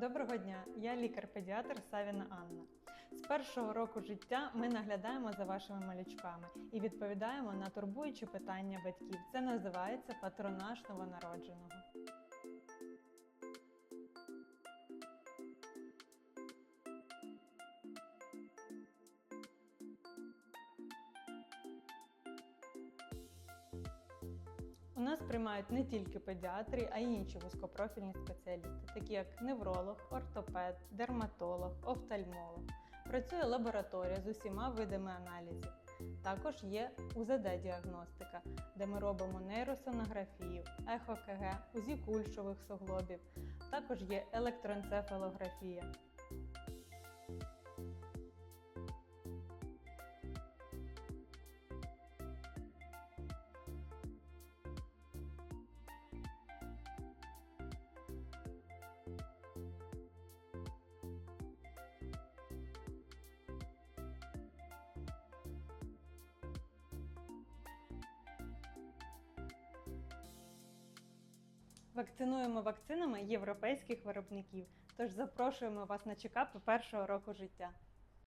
Доброго дня, я лікар-педіатр Савіна Анна. З першого року життя ми наглядаємо за вашими малючками і відповідаємо на турбуючі питання батьків. Це називається патронаж новонародженого. Нас приймають не тільки педіатри, а й інші вузькопрофільні спеціалісти, такі як невролог, ортопед, дерматолог, офтальмолог. Працює лабораторія з усіма видами аналізів. Також є УЗД-діагностика, де ми робимо нейросонографію, ехо-КГ, УЗІ кульшових суглобів. Також є електроенцефалографія. Вакцинуємо вакцинами європейських виробників. Тож запрошуємо вас на чекапи першого року життя.